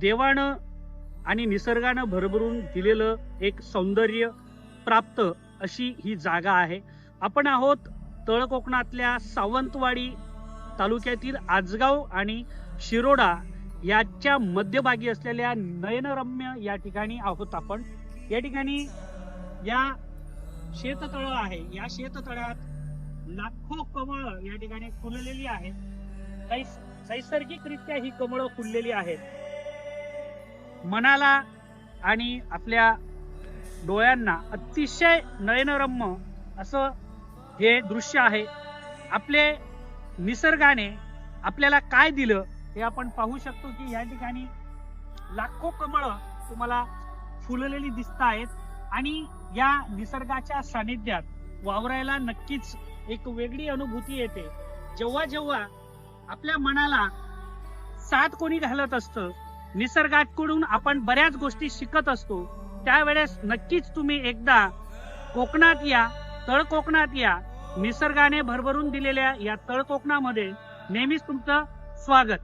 देवानं आणि निसर्गानं भरभरून दिलेलं एक सौंदर्य प्राप्त अशी ही जागा आहे. आपण आहोत तळ कोकणातल्या सावंतवाडी तालुक्यातील आजगाव आणि शिरोडा याच्या मध्यभागी असलेल्या नयनरम्य या ठिकाणी आहोत आपण. या ठिकाणी या शेततळ आहे. या शेततळ्यात लाखो कमळ या ठिकाणी फुललेली आहेत. नैसर्गिकरित्या ही कमळं फुललेली आहेत. मनाला आणि आपल्या डोळ्यांना अतिशय नयनरम्य असं हे दृश्य आहे. आपले निसर्गाने आपल्याला काय दिलं हे आपण पाहू शकतो की या ठिकाणी लाखो कमळं तुम्हाला फुललेली दिसत आहेत आणि या निसर्गाच्या सानिध्यात वावरायला नक्कीच एक वेगळी अनुभूती येते. जेव्हा जेव्हा आपल्या मनाला साथ कोणी घालत असतं निसर्गाकडून आपण बऱ्याच गोष्टी शिकत असतो. त्यावेळेस नक्कीच तुम्ही एकदा कोकणात या तळ कोकणात या. निसर्गाने भरभरून दिलेल्या या तळ कोकणामध्ये नेहमीच तुमचं स्वागत.